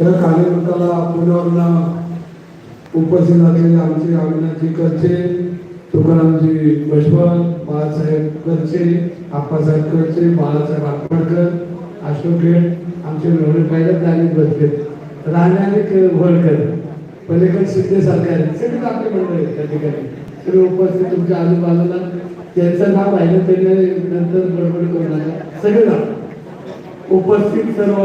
या कार्यक्रमाला पुण्यावरनं उपस्थित असलेले आमचे अविनाशजी करचे तुकारामजी भुजबळ बाळासाहेब करचे आप्पासाहेब करचे बाळासाहेब आटवडकर अशोक गेट आमचे मेहणे पाहिजे आणि बसले राणे आणि होळकर पलीकड सिद्धे सरकार सगळे आपले मंडळ आहेत त्या ठिकाणी. सगळे उपस्थित तुमच्या आजूबाजूला. त्यांचं नाव राहिलं त्यांनी नंतर बडबड करू नका सगळे नाव उपस्थित सर्व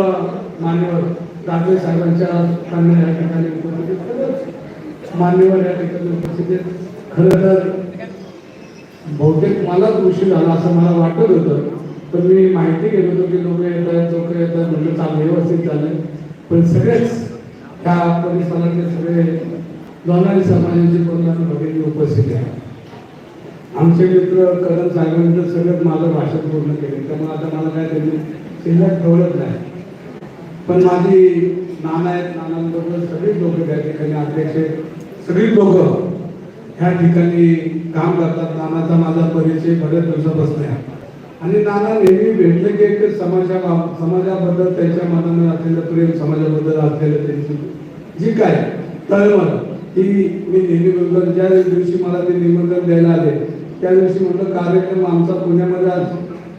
मान्यवर दाखले साहेबांच्या कन्या या ठिकाणी उपस्थित आहेत. मान्यवर या ठिकाणी उपस्थित आहेत. खरं तर बहुतेक मलाच उशीर झाला असं मला वाटत होतं. पण मी माहिती घेत होतो की लोक येत आहेत लोक येत आहेत म्हणजे चालू व्यवस्थित झालं पण सगळेच त्या परिसरातले सगळे लोणारी समाजाचे कोणत्या भगिनी उपस्थित आहेत. आमचे मित्र करण साहेबांचं सगळं माझं भाषण पूर्ण केले. त्यामुळे आता मला काय त्यांनी शिल्लक ठेवलंच नाही. पण माझी नाना आहेत नानांबरोबर सगळी लोक त्या ठिकाणी अध्यक्ष आहेत. सगळी लोक ह्या ठिकाणी काम करतात. नानाचा माझा परिचय बऱ्याच दिवसापासून आहे. आणि नाना नेहमी भेटले की एक समाजा समाजाबद्दल त्यांच्या मनानं असलेलं प्रेम समाजाबद्दल असलेलं त्यांची जी काय तळमळ ही मी नेहमी बोलतो. ज्या दिवशी मला ते निमंत्रण द्यायला आले त्या दिवशी म्हटलं कार्यक्रम आमचा पुण्यामध्ये आज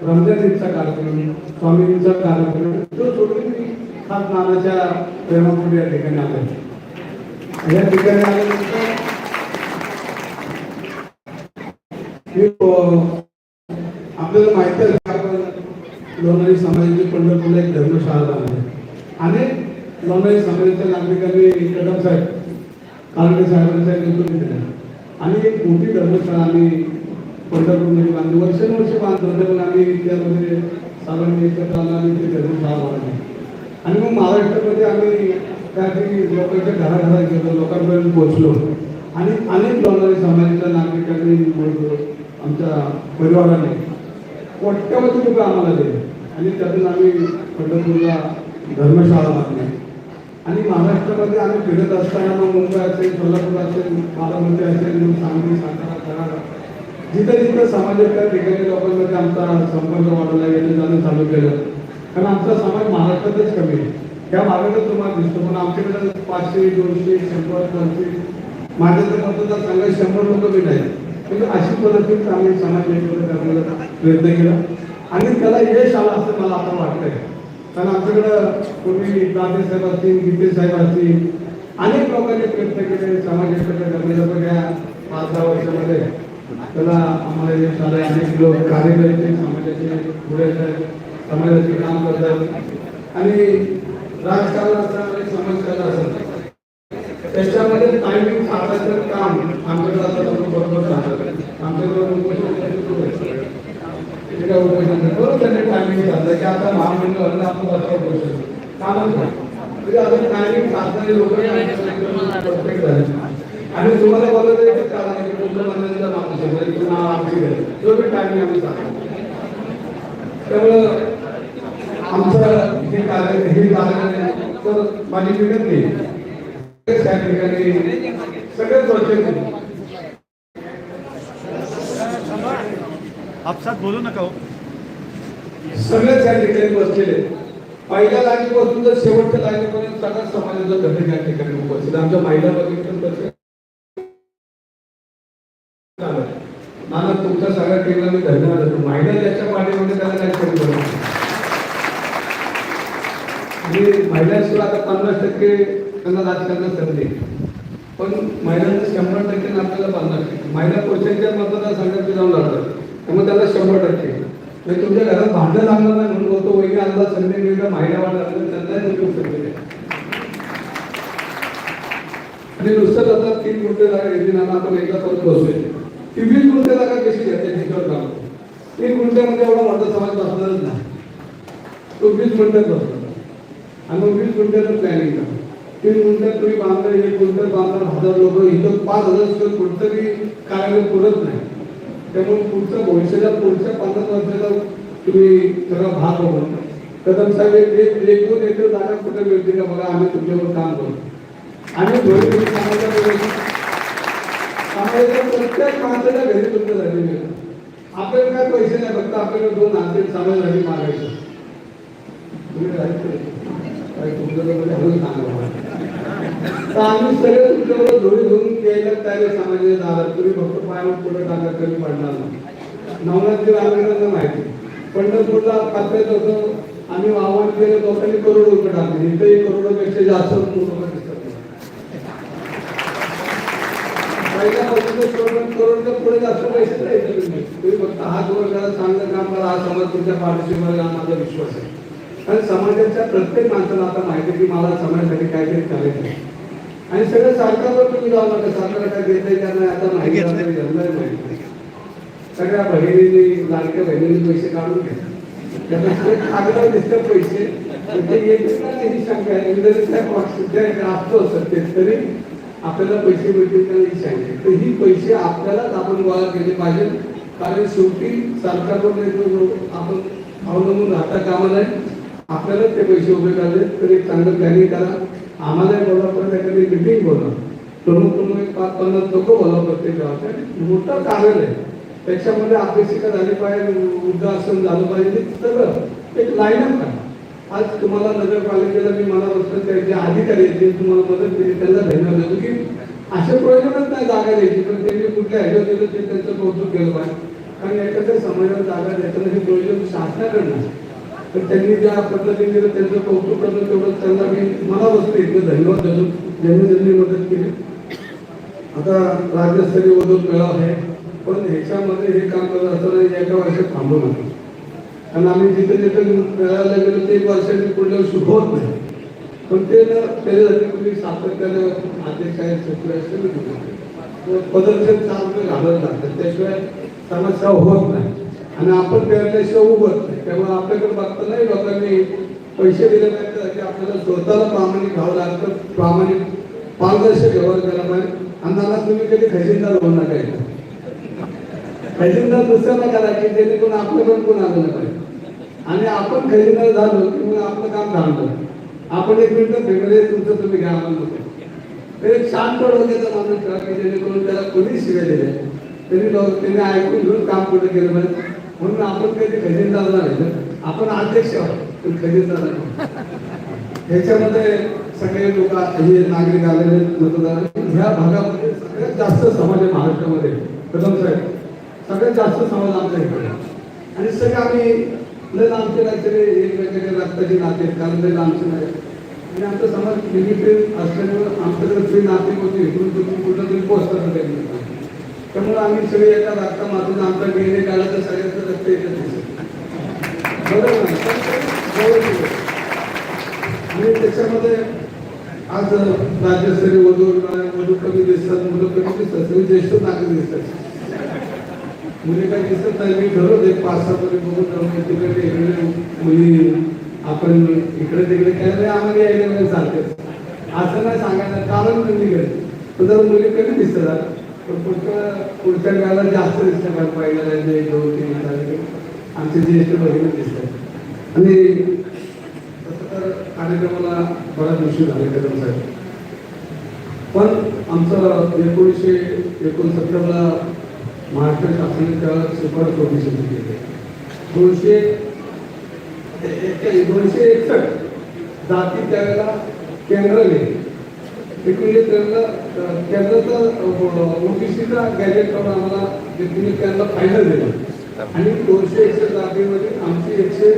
रमजान कार्यक्रम स्वामींचा कार्यक्रम तो सोडून मी खास नानाच्या प्रेमापुढे या ठिकाणी आलो या ठिकाणी आल्यानंतर आपल्याला माहिती आहे लोणारी समाजाची पंढरपूरला एक धर्मशाळा बांधली आणि लोणारी समाजाच्या नागरिकांनी कदम साहेब कालडे साहेबांचा नेतृत्व दिलं आणि एक मोठी धर्मशाळा आम्ही पंढरपूरमध्ये बांधली. वर्षानुवर्ष बांधत होते पण एकत्र आलो आणि आणि मग महाराष्ट्रामध्ये आम्ही काही लोकांच्या घराघरात गेलो लोकांपर्यंत पोहोचलो. आणि अनेक लोणारी समाजाच्या नागरिकांनी आमच्या परिवाराने कोट्यावधी रुपये आम्हाला दिले. आणि त्यातून आम्ही पंढरपूरला धर्मशाळा बांधली. आणि महाराष्ट्रामध्ये आम्ही फिरत असताना मग मुंबई असेल सोलापूर असेल बारामती असेल सांगली सातारा कराड जिथं जिथं समाजात त्या ठिकाणी लोकांमध्ये आमचा संपर्क वाढवला याचं जाणं चालू केलं. कारण आमचा समाज महाराष्ट्रातच कमी आहे. त्या भागातच तुम्हाला दिसतो. पण आमच्याकडे पाचशे दोनशे शंभर दोनशे माझ्या तर मतदारसंघात शंभर लोक भेट आहेत म्हणजे अशी परिस्थिती आम्ही समाज एकत्र करण्याचा प्रयत्न केला. आणि त्याला यश आलं असं मला आता वाटतंय. कारण आमच्याकडं पूर्वी दादे साहेब असतील गीते साहेब असतील अनेक लोकांनी प्रयत्न केले समाज एकत्र करण्याचा. पण पाच दहा वर्षामध्ये त्याला आम्हाला यश आलं अनेक लोक कार्यकर्ते समाजाचे पुढे आहेत, समाजाचे काम करतात आणि राजकारणाचा आणि समाजकारण असं त्याच्यामध्ये टायमिंग साधायचं काम आमच्याकडे आता लोक बरोबर राहतात. आमच्याकडे उपोषण बरोबर त्यांनी टायमिंग साधलं की आता महामंडळ झालं आपण बसवा उपोषण कामच नाही. म्हणजे आता टायमिंग साधणारे लोक प्रत्येक झाले. आणि तुम्हाला माणूस आहे म्हणजे आमची त्यामुळं हे कार्य हे कार्य तर माझी विनंती सगळेच वचन आपसात बोलू नका हो. सगळेच या ठिकाणी बसलेले पहिल्या लाईनीपासून तर शेवटच्या लाईनीपर्यंत सगळ्या समाजाचा घटक या ठिकाणी उपस्थित आमच्या महिला बघितलं तसे तुमच्या सगळ्या टीमला मी धन्यवाद देतो. महिला त्याच्या पाठीमध्ये त्याला काही कमी पडत नाही. म्हणजे महिलांशिवाय आता पन्नास टक्के त्यांना राजकारणात संधी पण महिलांना शंभर टक्के आणि आपल्याला पन्नास टक्के. महिला पुरुषांच्या मतदारसंघात जाऊन लढतात. त्यामुळे त्याला शंभर टक्के. म्हणजे तुमच्या घरात भांडण लागलं नाही म्हणून बोलतो वैद्य अंदाज संधी मिळतं महिला वाढ त्यांनाही उपयोग संधी आणि नुसतं आता तीन गुंठे जागा घेतली ना आपण एकदा परत बसूया ती वीस गुंठ्याला काय कशी घेते त्याच्यावर काम तीन गुंठ्यामध्ये एवढा मोठा समाज बसणारच नाही. तो वीस गुंठ्यात बसणार आणि मग वीस गुंठ्याचं प्लॅनिंग करा तीन गुंठ्यात तुम्ही बांधणार एक गुंठ्यात बांधणार हजार लोक इथं पाच हजार स्क्वेअर कोणतं तरी कार्यालय पुरत नाही. त्यामुळे पुढचं भविष्याच्या पुढच्या पन्नास वर्षाचा तुम्ही सगळा भाग बघून कदम साहेब एक एक दोन एकर जागा कुठे मिळते का बघा? आम्ही तुमच्यावर काम करू. आणि समाजाच्या प्रत्येक माणसाच्या घरी तुमचं झाली आहे. आपल्याला काय पैसे नाही फक्त आपल्याला दोन हाते समाजासाठी मागायचं. तुम्ही आम्ही सगळे तुमच्याबरोबर धुळी धुवून घ्यायला तयार आहे समाजाच्या दारात. तुम्ही फक्त पायावर पुढे टाका कमी पडणार नाही. नवनाथजी रामगिरांना माहिती. पंढरपूरला पात्र होतं आम्ही आव्हान केलं लोकांनी करोड रुपये टाकले. इथेही करोडपेक्षा जास्त लोक दिसतात पहिल्यापासून करोड करोडच्या पुढे जास्त पैसे तुम्ही. फक्त हात वर करा चांगलं काम करा हा समाज तुमच्या पाठीशी माझा विश्वास आहे. कारण समाजाच्या प्रत्येक माणसाला आता माहिती की मला समाजासाठी काहीतरी करायचं आहे. आणि सगळं सरकारवर तुम्ही जाऊ नका सरकार काय देतंय का आता माहिती आहे, माहिती सगळ्या बहिणींनी लाडक्या बहिणींनी पैसे काढून घेतात त्यांना सगळे कागदावर दिसतात पैसे. ते शंका आहे. असतो सत्तेत तरी आपल्याला पैसे मिळतील का नाही आहे तर ही पैसे आपल्यालाच आपण गोळा केले पाहिजे. कारण शेवटी सरकारवर आपण अवलंबून राहता कामा नाही. आपल्यालाच ते पैसे उभे करायचे. तर एक चांगलं प्लॅनिंग करा. आम्हाला बोला परत एखादी मिटिंग बोला प्रमुख प्रमुख एक पाच पन्नास लोक बोला प्रत्येक गावात मोठं कारण आहे. त्याच्यामध्ये अभ्यासिका झाली पाहिजे. वृद्धाश्रम झालं पाहिजे. सगळं. एक लाईनअप आहे आज तुम्हाला नगरपालिकेला मी मला वाटतं ते अधिकारी आहेत जे तुम्हाला मदत केली त्यांना धन्यवाद देतो की असे प्रयोजनच नाही जागा द्यायची पण त्यांनी कुठल्या ह्याच्यात दिलं ते त्यांचं कौतुक केलं पाहिजे. कारण एखाद्या समाजाला जागा द्यायचं हे प्रयोजन शासनाकडनं तर त्यांनी ज्या पद्धतीने दिलं त्यांचं कौतुक करणं तेवढं त्यांना मी मला वस्तू इथं धन्यवाद देतो. ज्यांनी त्यांनी मदत केली. आता राज्यस्तरीय वधून मेळावा आहे पण ह्याच्यामध्ये हे काम करत असताना एका वर्षात थांबू नका कारण आम्ही जिथे जिथे मिळायला गेलो ते एक वर्षाने पुढल्या वर्षी होत नाही पण ते ना त्याच्यासाठी तुम्ही सातत्यानं अध्यक्ष आहे सचिव आहे सगळे प्रदर्शन चालू घालत लागतात त्याशिवाय समस्या होत नाही. आणि आपण पेरल्याशिवाय उभत नाही त्यामुळे आपल्याकडे बघता नाही लोकांनी पैसे दिले पाहिजे त्यासाठी आपल्याला स्वतःला प्रामाणिक घ्यावं लागतं. प्रामाणिक पारदर्शक व्यवहार करायला पाहिजे. आणि नाना तुम्ही कधी खजिनदार होऊ नका खजिनदार दुसऱ्याला करा की जेणेकरून पण कोण आलं नाही पाहिजे. आणि आपण खजिनदार झालो की मग आपलं काम थांबलं. आपण एक मिनिट फेमिली तुमचं तुम्ही घ्या आपण एक शांत डोक्याचा माणूस ठेवा की जेणेकरून त्याला कोणी शिव्या दिल्या तरी लोक त्याने ऐकून घेऊन काम कुठे केलं पाहिजे. म्हणून आपण कधी खजिनदार नाही आपण अध्यक्ष आहोत पण खजिनदार नाही. ह्याच्यामध्ये सगळे लोक हे नागरिक आलेले मतदार ह्या भागामध्ये सगळ्यात जास्त समाज आहे महाराष्ट्रामध्ये. कदम साहेब सगळ्यात जास्त समाज आमच्या इकडे. आणि सगळे आम्ही लय आमचे काहीतरी एकमेकांच्या रक्ताचे नाते कारण लय आमचे नाही आणि आमचा समाज लिमिटेड असल्यामुळे आमच्याकडे जे नाते होते इकडून तुम्ही कुठं तरी पोहोचतात त्यामुळे आम्ही सगळे एका रक्तामातून आमचा गेले काढला तर सगळ्यांचं रक्त एकच दिसत. बरोबर आणि त्याच्यामध्ये आज राज्यस्तरीय वधू वधू कमी दिसतात मुलं कमी दिसतात ज्येष्ठ नागरिक दिसतात. मुली काही दिसत नाही. मी ठरवत एक पाच सहा मुली बघून जाऊन तिकडे इकडे मुली आपण इकडे तिकडे काय आम्हाला यायला नाही चालते असं नाही सांगायला कारण कमी गेले पण जर मुली कमी दिसतात पण पुढच्या पुढच्या वेळेला जास्त दिसतात कारण पहिल्या दोन तीन तारखे आमचे ज्येष्ठ बहिणी दिसतात. आणि तसं तर कार्यक्रमाला बऱ्याच उशीर झाले कदम साहेब. पण आमचं एकोणीसशे एकोणसत्तरला महाराष्ट्र शासनाच्या शिफारस ओबीसी केली दोनशे ए- दोनशे एकसष्ट जाती त्यावेळेला केंद्राने एकोणीसशे म्हणजे त्र्याण्णवला अं, केंद्राचा ओबीसीचा गॅजेट करून आम्हाला एकोणीसशे त्र्याण्णवला फायनल दिला. आणि दोनशे एकशे जातीमध्ये आमची एकशे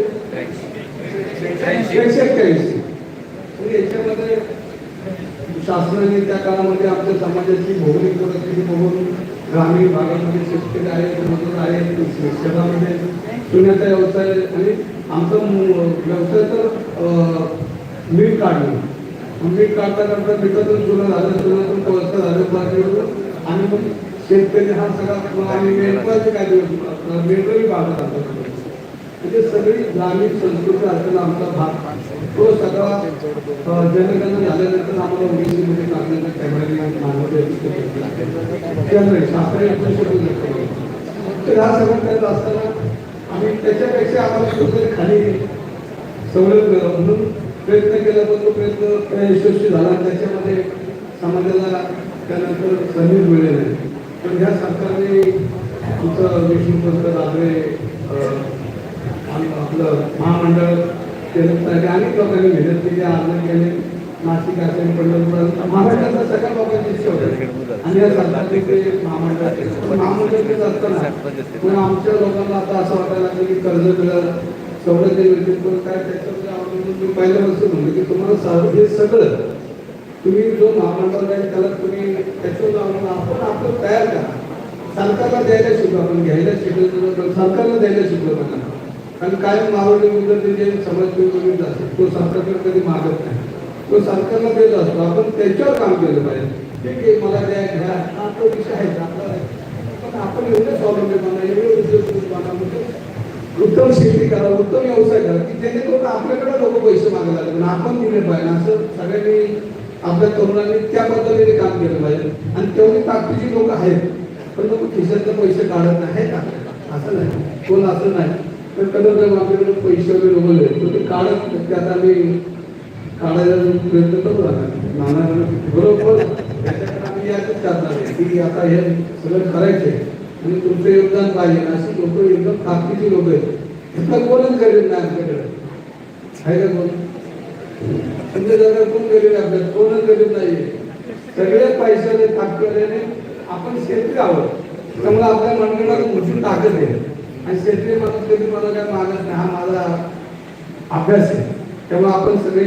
एकशे एक्क्याऐंशी. म्हणजे याच्यामध्ये शासनाने त्या काळामध्ये आमच्या समाजाची भौगोलिक परिस्थिती बघून ग्रामीण भागामध्ये शेतकरी आहेत मजूर आहेत शहरामध्ये सोन्याचा व्यवसाय आणि आमचा व्यवसाय तर मीठ काढणं. मीठ काढता काढता मिठातून चुना झालं चुनातून कोळसा झालं प्लास्टिक आणि मग शेतकरी हा सगळा आम्ही मेंढपाळचे काय दिवस? मेंढरही भागात म्हणजे सगळी ग्रामीण संस्कृती असलेला आमचा भाग. तो सगळा जनगणना झाल्यानंतर आम्हाला ओबीसीमध्ये तर हा सगळं करत असताना आम्ही त्याच्यापेक्षा आम्हाला कुठेतरी खाली सवलत म्हणून प्रयत्न केला पण तो प्रयत्न यशस्वी झाला त्याच्यामध्ये समाजाला त्यानंतर संधी मिळाली. नाही पण ह्या सरकारने आमचं विष्णू पंत आपलं महामंडळ त्याच्यासाठी अनेक लोकांनी मेहनत केली अर्ज केले. नाशिक असेल पंढरपूर महाराष्ट्रातल्या सगळ्या लोकांची इच्छा आणि या महामंडळ असताना पण आमच्या लोकांना आता असं वाटायला लागलं की कर्ज सवलती मिळतील पण काय त्याच्यामध्ये म्हणजे मी पहिल्यापासून म्हणलं की तुम्हाला स- हे सगळं तुम्ही जो महामंडळ आहे त्याला तुम्ही त्याच्यावर जाऊन आपण आपलं तयार करा. सरकारला द्यायला शिकलो आपण घ्यायला शिकलो पण सरकारला द्यायला शिकलो कारण काय मावळी मुलं जे समाज तो सरकारकडे कधी मागत नाही. तो सरकारला देत असतो आपण त्याच्यावर काम केलं पाहिजे. ठीक आहे मला द्या घ्या हा तो विषय आहे आपला पण आपण एवढं स्वावलंबीपणा एवढं उद्योगपणा म्हणजे उत्तम शेती करा उत्तम व्यवसाय करा की जेणेकरून आपल्याकडे लोक पैसे मागायला लागले. पण आपण दिले पाहिजे असं सगळ्यांनी आपल्या तरुणांनी त्या पद्धतीने काम केलं पाहिजे. आणि तेवढी ताकदीची लोक आहेत पण लोक खिशातले पैसे काढत नाही असं नाही. कोण असं नाही. तर कधी आपल्याकडे पैसे वगैरे उगवले तर ते काढत त्यात आम्ही काढायला प्रयत्न करू आता. नाना बरोबर. आम्ही याच करणार की आता हे सगळं करायचंय. आणि तुमचं योगदान पाहिजे. अशी लोक एकदम ताकदीची लोक आहेत. इथलं कोणच गरीब नाही आमच्याकडे आहे का कोण? म्हणजे जरा कोण गरीब आपल्यात कोणच गरीब नाहीये. सगळे पैशाने ताकदीने आपण शेतकरी आहोत. त्यामुळे आपल्या मनगणाला मोठी ताकद आहे. आणि शेतकरी माणूस कधी मला काय मागत नाही. हा माझा अभ्यास आहे. त्यामुळे आपण सगळे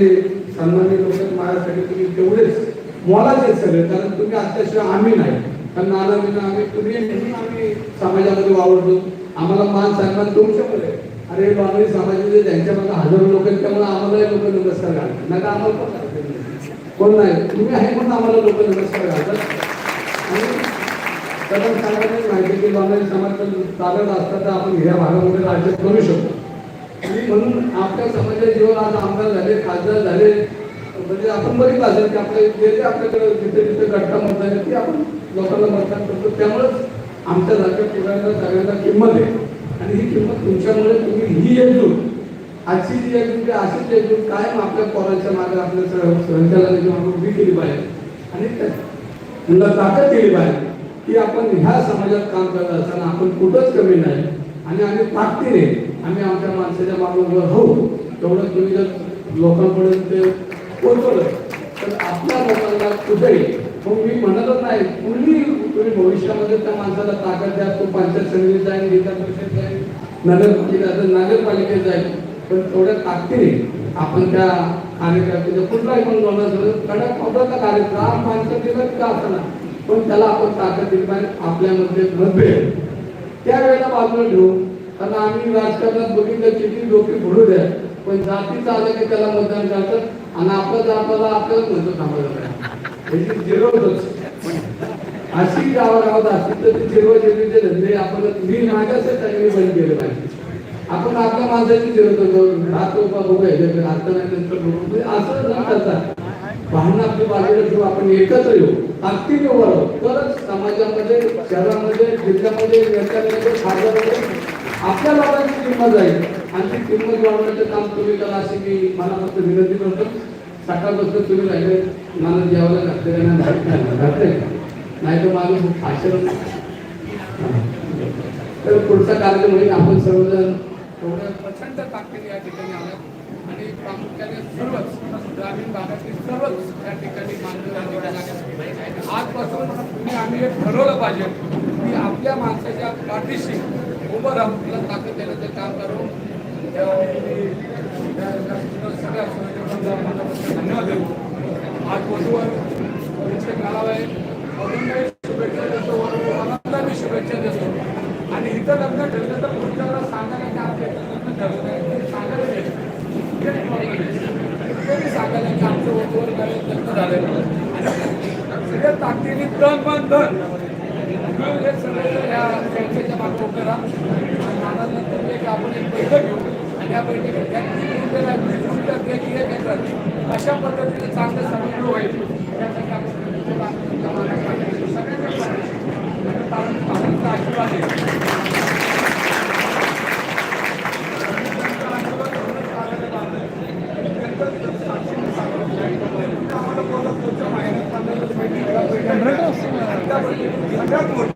सन्मानित लोक माझ्यासाठी तुम्ही तेवढेच मोलाचे सगळे कारण तुम्ही आत्ताशिवाय आम्ही नाही. कारण नाना बिना आम्ही तुम्ही आम्ही समाजामध्ये वावरतो. आम्हाला मान सन्मान तुमच्याकडे आहे. अरे बांगडी समाजाचे ज्यांच्या हजारो लोक आहेत त्यामुळे आम्हाला लोक नमस्कार घालतात. नाही तर आम्हाला पण नाही. कोण नाही? तुम्ही आहे म्हणून आम्हाला लोक नमस्कार घालतात. आणि त्याला सांगायला माहिती की बांगडी समाज चालत असतात तर आपण ह्या भागामध्ये राज्य करू शकतो. म्हणून आपल्या समाजाच्या जीवन आज आमदार झाले खासदार झाले म्हणजे आपण बघितलं असेल की आपले जे जे आपल्याकडे जिथे जिथे घटना मतदान आहे ती आपण लोकांना मतदान करतो त्यामुळेच आमच्या राज्यात पुरायला सगळ्यांना किंमत आहे. आणि ही किंमत तुमच्यामुळे तुम्ही ही एकजूट आजची जी एकजूट आहे, अशीच एकजूट कायम आपल्या पोरांच्या मागे आपल्या सह- संचालनाची आपण उभी केली पाहिजे. आणि त्या- ताकद दिली पाहिजे की आपण ह्या समाजात काम करत असताना आपण कुठंच कमी नाही. आणि आम्ही ताकदीने आम्ही आमच्या माणसाच्या मागे उभं तेवढं तुम्ही जर लोकांपर्यंत पोहोचवलं तर आपल्या लोकांना कुठेही मग मी म्हणतच नाही पूर्वी तुम्ही भविष्यामध्ये त्या माणसाला ताकद द्या तो पंचायत समितीत जाईल जिल्हा परिषद जाईल नगरपालिका नगरपालिकेत जाईल. पण तेवढ्या ताकदीने आपण त्या कार्यकर्त्याच्या कुठलाही पण लोणार कडक पदाचा कार्यक्रम ग्रामपंचायतीला का असताना पण त्याला आपण ताकद दिली पाहिजे आपल्यामध्ये मतभेद त्यावेळेला बाजूला ठेवून कारण आम्ही राजकारणात बघितलं किती डोके भरू द्या. पण जातीचं आलं की त्याला मतदान करतात आणि आपलं जाताला आपल्याला म्हणतो थांबायला याची जिरवतच अशी गावागावात असतील तर ते जिरवा जिरवीचे धंदे आपण मी माझ्याच त्यांनी बंद केले पाहिजे. आपण आपल्या माणसाची जिरवतो राहतो बा बघू ह्याच्याकडे आता नाही नंतर म्हणजे असं न करता भावना आपली बाजूला ठेवू आपण एकत्र येऊ अगदी उभं तरच समाजामध्ये शहरामध्ये जिल्ह्यामध्ये व्यक्तामध्ये खासदारामध्ये आपल्या लोकांची किंमत जाईल. आणि ती किंमत वाढवण्याचं काम तुम्ही करा अशी मी मला फक्त विनंती करतो. सकाळपासून तुम्ही राहिले. मला जेवायला घातलेलं नाही? घातले नाही तर माझं भाषण तर पुढचा कार्यक्रम म्हणजे आपण सर्वजण एवढ्या प्रचंड ताकदीने या ठिकाणी आल्या आणि प्रामुख्याने सर्वच ग्रामीण भागातील सर्वच या ठिकाणी मानव आजपासून तुम्ही आम्ही हे ठरवलं पाहिजे की आपल्या माणसाच्या पाठीशी उभं राहून तिला ताकद देण्याचं काम करू सगळ्या धन्यवाद देऊ आज वधूवर तुमचे गाव आहे अजूनही शुभेच्छा देतो आनंदाने शुभेच्छा देतो आणि इथं लग्न ठरलं तर पुढच्या वेळेला सांगायला की आपल्या इथं लग्न ठरलं नाही ते सांगायला पाहिजे. हे problem आहे. ते मी सांगायला की आमचं वधूवर गावी लग्न झालेलं आणि ताकदीने तन मन धन. हे सगळे या चर्चेच्या मागे करा राहा. एक आपण एक बैठक घेऊ. आणि या बैठकीत त्यांनी घेतलेला आहे, अशा पद्धतीने चांगलं समन्वय होईल यासाठी आपण तुमच्या आशीर्वाद आहे. i don't know